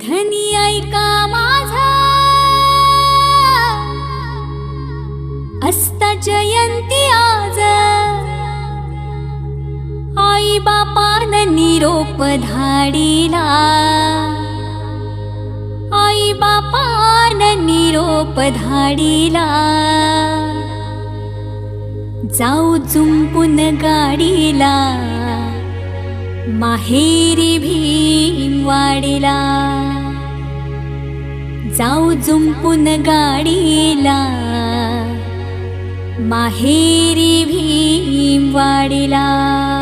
धनी ऐका माझा. असता जयंती आज. आई बापान निरोप धाडीला. आई बापान निरोप धाडीला. जाऊ जुंपून गाडीला. माहेरी भीमवाडीला जाऊ जुंपून गाडीला. माहेरी भीम वाडीला.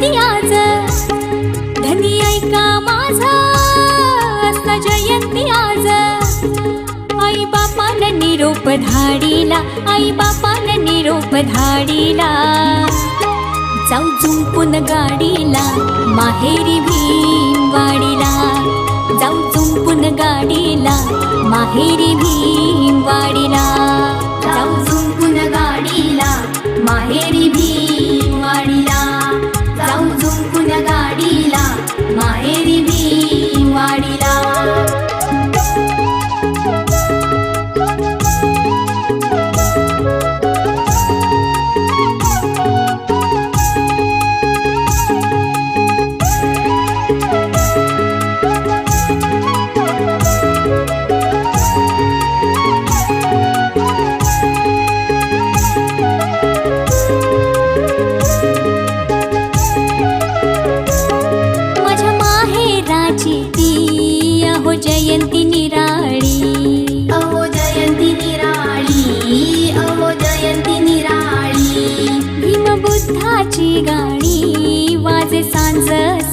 जयंती आज धनी ऐका माझा? असता जयंती आज. आई बापान निरोप धाडीला आई बापान निरोप धाडीला. जाऊ झुंपून गाडीला माहेरी भीमवाडीला. जाऊ झुंपून गाडीला माहेरी भीमवाडीला. जाऊ झुंपून गाडीला माहेरी भीम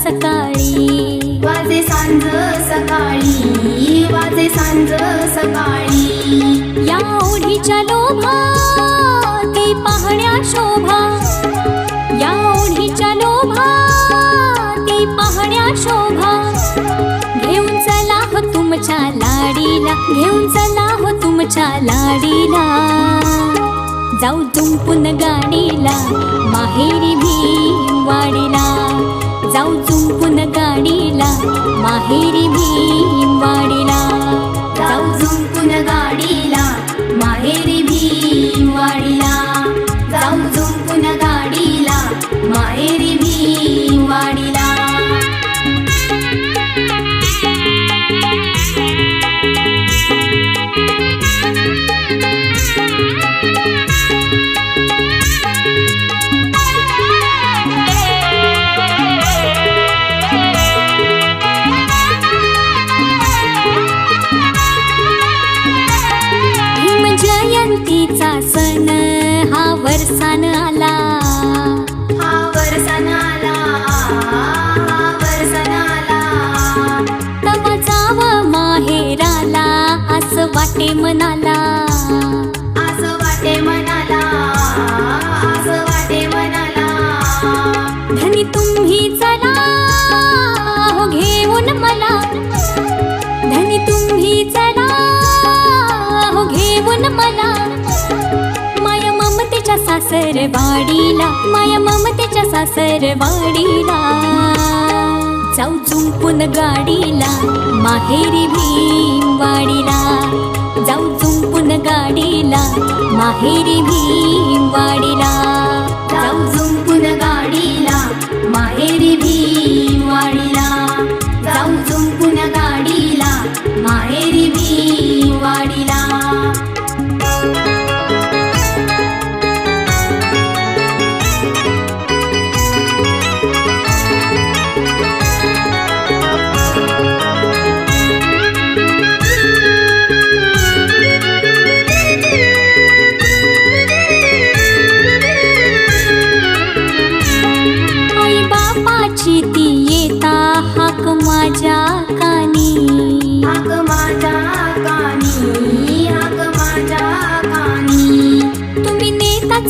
सकाळी. वाजे सांज सकाळी वाजे सांज सकाळी. या ओढीच्या लोभा ती पाहण्या शोभा. या ओढीच्या लोभा ती पाहण्या शोभा. घेऊन चला हो तुमच्या लाडीला घेऊन चला हो तुमच्या लाडीला. जाऊ जुंपून गाडीला माहेरी भीमवाडीला जाऊ चुंपून गाडीला. माहेरी भीमवाडी वाटे मनाला. असं वाटे मनाला. असं वाटे मनाला. धनी तुम्ही चला. हो घेऊन मला. धनी तुम्ही चला. हो घेऊन मला. माया ममतेच्या सासर वाडीला माया ममतेच्या सासर वाडीला जाऊ जुंपून गाडीला माहेरी भीमवाडीला. जाऊ जुंपून गाडीला माहेरी भीमवाडीला. जाऊ झुंपून गाडीला माहेरी भीमवाडीला. जाऊ झुंपून गाडीला माहेरी भी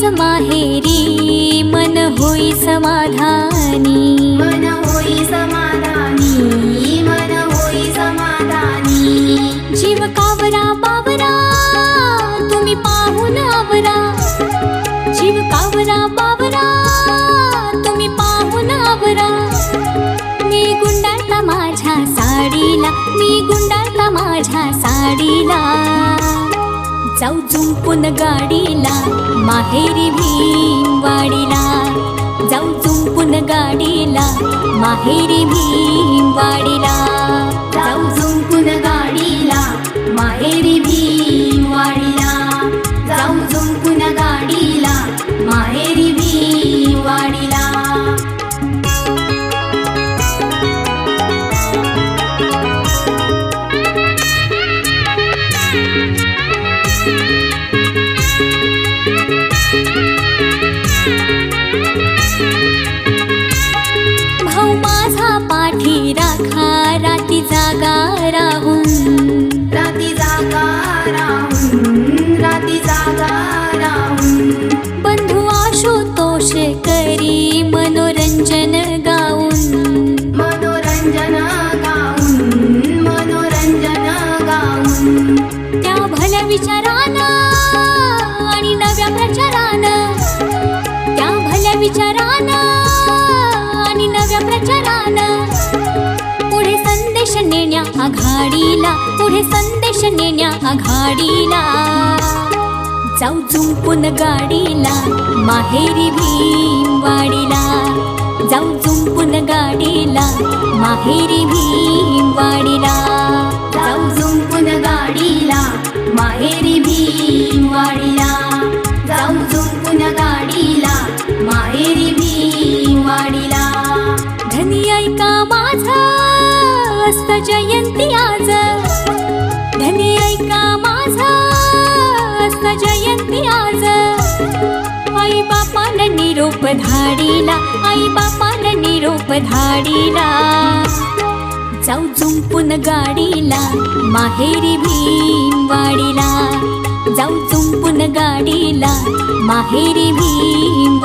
माहेरी मन होई समाधानी. मन होई समाधानी मन होई समाधानी. जीव कावरा बावरा तुम्ही पाहून आवरा. जीव कावरा बावरा तुम्ही पाहून आवरा. मी गुंडाळता माझ्या साडीला मी गुंडाळता माझ्या साडीला. जाऊ जुंपून गाडीला माहेरी भीमवाडीला जाऊ जुंपून गाडीला माहेरी भीमवाडीला राहून जागा राहून बंधू आशुतोष करी मनोरंजन गाऊन मनोरंजन गाऊन मनोरंजन गाऊन त्या भल्या विचारानं आणि नव्या प्रचारानं त्या भल्या विचारानं आणि नव्या प्रचारानं संदेश नेण्या आघाडीला पुढे संदेश नेण्या आघाडीला. जाऊ झुंपून गाडीला माहेरी भीमवाडीला जाऊ झुंपून गाडीला माहेरी भीमवाडीला धाडीला आई बापाला निरोप धाडीला जाऊ झुंपून गाडीला माहेरी भीमवाडीला. जाऊ झुंपून गाडीला माहेरी भीम